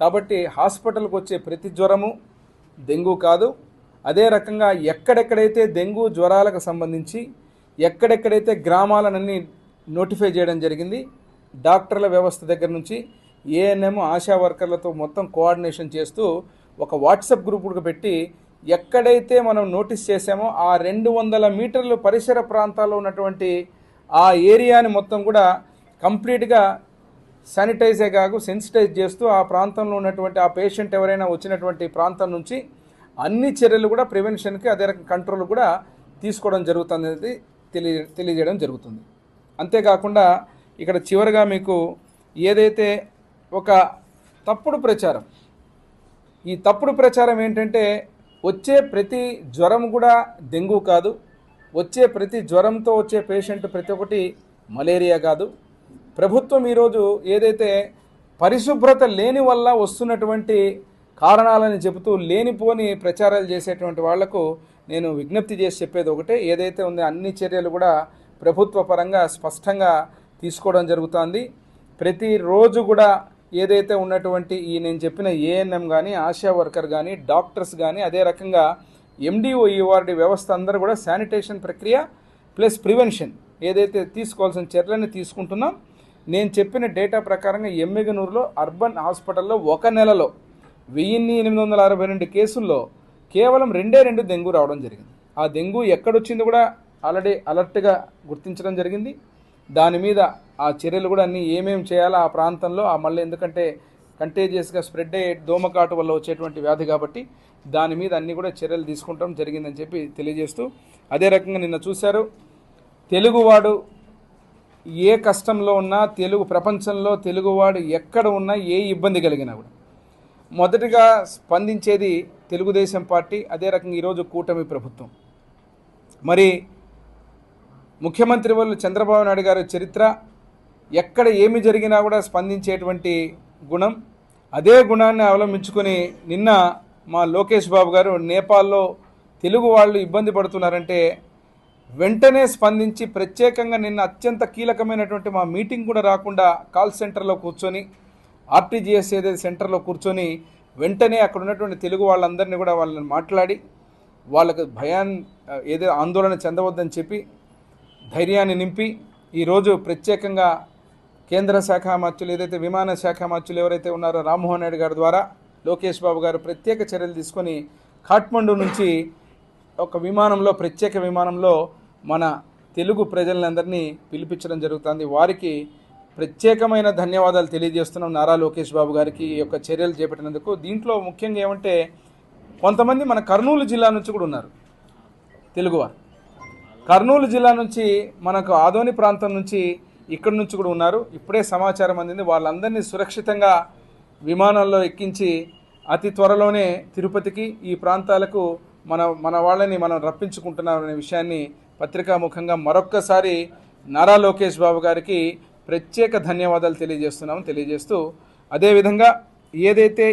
కాబట్టి హాస్పిటల్కి వచ్చే ప్రతి జ్వరము డెంగ్యూ కాదు. అదే రకంగా ఎక్కడెక్కడైతే డెంగ్యూ జ్వరాలకు సంబంధించి ఎక్కడెక్కడైతే గ్రామాలనన్నీ నోటిఫై చేయడం జరిగింది డాక్టర్ల వ్యవస్థ దగ్గర నుంచి ఏఎన్ఎం ఆశా వర్కర్లతో మొత్తం కోఆర్డినేషన్ చేస్తూ ఒక వాట్సాప్ గ్రూప్ పెట్టి ఎక్కడైతే మనం నోటీస్ చేసామో ఆ రెండు వందల మీటర్లు పరిసర ప్రాంతాల్లో ఉన్నటువంటి ఆ ఏరియాని మొత్తం కూడా కంప్లీట్గా శానిటైజే కాకు సెన్సిటైజ్ చేస్తూ ఆ ప్రాంతంలో ఉన్నటువంటి ఆ పేషెంట్ ఎవరైనా వచ్చినటువంటి ప్రాంతం నుంచి అన్ని చర్యలు కూడా ప్రివెన్షన్కి అదే రకం కంట్రోల్ కూడా తీసుకోవడం జరుగుతుంది అనేది తెలియ తెలియజేయడం జరుగుతుంది. అంతేకాకుండా ఇక్కడ చివరిగా మీకు ఏదైతే ఒక తప్పుడు ప్రచారం ఈ తప్పుడు ప్రచారం ఏంటంటే వచ్చే ప్రతి జ్వరం కూడా డెంగ్యూ కాదు వచ్చే ప్రతి జ్వరంతో వచ్చే పేషెంట్ ప్రతి ఒక్కటి మలేరియా కాదు ప్రభుత్వం ఈరోజు ఏదైతే పరిశుభ్రత లేని వల్ల వస్తున్నటువంటి కారణాలని చెబుతూ లేనిపోని ప్రచారాలు చేసేటువంటి వాళ్ళకు నేను విజ్ఞప్తి చేసి చెప్పేది ఒకటే. ఏదైతే ఉందో అన్ని చర్యలు కూడా ప్రభుత్వ పరంగా స్పష్టంగా తీసుకోవడం జరుగుతోంది. ప్రతిరోజు కూడా ఏదైతే ఉన్నటువంటి ఈ నేను చెప్పిన ఏఎన్ఎం కానీ ఆశా వర్కర్ కానీ డాక్టర్స్ కానీ అదే రకంగా ఎండిఓ ఈఆర్డి వ్యవస్థ అందరూ కూడా శానిటేషన్ ప్రక్రియ ప్లస్ ప్రివెన్షన్ ఏదైతే తీసుకోవాల్సిన చర్యలని తీసుకుంటున్నాం. నేను చెప్పిన డేటా ప్రకారంగా ఎమ్మిగనూరులో అర్బన్ హాస్పిటల్లో ఒక నెలలో వెయ్యిన్ని ఎనిమిది వందల అరవై రెండు కేసుల్లో కేవలం రెండే రెండు డెంగ్యూ రావడం జరిగింది. ఆ డెంగ్యూ ఎక్కడొచ్చింది కూడా ఆల్రెడీ అలర్ట్గా గుర్తించడం జరిగింది. దాని మీద ఆ చర్యలు కూడా అన్నీ ఏమేమి చేయాలో ఆ ప్రాంతంలో ఆ మళ్ళీ ఎందుకంటే కంటేజియస్గా స్ప్రెడ్ అయ్యే దోమకాటు వల్ల వచ్చేటువంటి వ్యాధి కాబట్టి దాని మీద అన్ని కూడా చర్యలు తీసుకుంటాం జరిగిందని చెప్పి తెలియజేస్తూ అదే రకంగా నిన్న చూశారు. తెలుగువాడు ఏ కష్టంలో ఉన్నా తెలుగు ప్రపంచంలో తెలుగువాడు ఎక్కడ ఉన్నా ఏ ఇబ్బంది కలిగినా కూడా. మొదటిగా స్పందించేది తెలుగుదేశం పార్టీ అదే రకంగా ఈరోజు కూటమి ప్రభుత్వం. మరి ముఖ్యమంత్రి వాళ్ళు చంద్రబాబు నాయుడు గారి చరిత్ర ఎక్కడ ఏమి జరిగినా కూడా స్పందించేటువంటి గుణం అదే గుణాన్ని అవలంబించుకొని నిన్న మా లోకేష్ బాబు గారు నేపాల్లో తెలుగు వాళ్ళు ఇబ్బంది పడుతున్నారంటే వెంటనే స్పందించి ప్రత్యేకంగా నిన్న అత్యంత కీలకమైనటువంటి మా మీటింగ్ కూడా రాకుండా కాల్ సెంటర్లో కూర్చొని ఆర్టీజీఎస్ ఏదైతే సెంటర్లో కూర్చొని వెంటనే అక్కడ ఉన్నటువంటి తెలుగు వాళ్ళందరినీ కూడా వాళ్ళని మాట్లాడి వాళ్ళకు భయాన్ ఏదో ఆందోళన చెందవద్దని చెప్పి ధైర్యాన్ని నింపి ఈరోజు ప్రత్యేకంగా కేంద్ర శాఖ మంత్రులు ఏదైతే విమాన శాఖ మంత్రులు ఎవరైతే ఉన్నారో రామ్మోహన్ నాయుడు గారి ద్వారా లోకేష్ బాబు గారు ప్రత్యేక చర్యలు తీసుకొని కాఠ్మండు నుంచి ఒక విమానంలో ప్రత్యేక విమానంలో మన తెలుగు ప్రజలందరినీ పిలిపించడం జరుగుతుంది. వారికి ప్రత్యేకమైన ధన్యవాదాలు తెలియజేస్తున్నాం నారా లోకేష్ బాబు గారికి ఈ యొక్క చర్యలు చేపట్టినందుకు. దీంట్లో ముఖ్యంగా ఏమంటే కొంతమంది మన కర్నూలు జిల్లా నుంచి కూడా ఉన్నారు తెలుగువారు. కర్నూలు జిల్లా నుంచి మనకు ఆదోని ప్రాంతం నుంచి ఇక్కడి నుంచి కూడా ఉన్నారు. ఇప్పుడే సమాచారం అందింది. వాళ్ళందరినీ సురక్షితంగా విమానంలో ఎక్కించి అతి త్వరలోనే తిరుపతికి ఈ ప్రాంతాలకు మన మన వాళ్ళని మనం రప్పించుకుంటున్నాం అనే విషయాన్ని పత్రికాముఖంగా మరొక్కసారి నారా లోకేష్ బాబు గారికి ప్రత్యేక ధన్యవాదాలు తెలియజేస్తున్నాము తెలియజేస్తూ అదేవిధంగా ఏదైతే